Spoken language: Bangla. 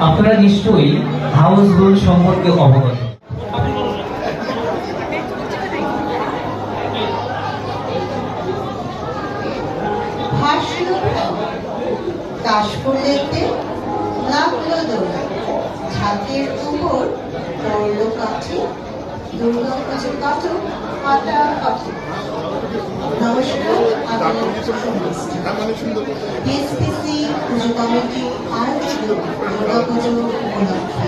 আপনারা নিশ্চয়ই হাউস রুল সম্পর্কে অবগত। কাশফুলেতে লাগল দোলা ছাদের উপর পড়ল কাঠি দুর্গা পুজো কত কাটা কাঠি নমস্কার আমি পুজো কমিটি আর দুর্গা পুজো উপলক্ষে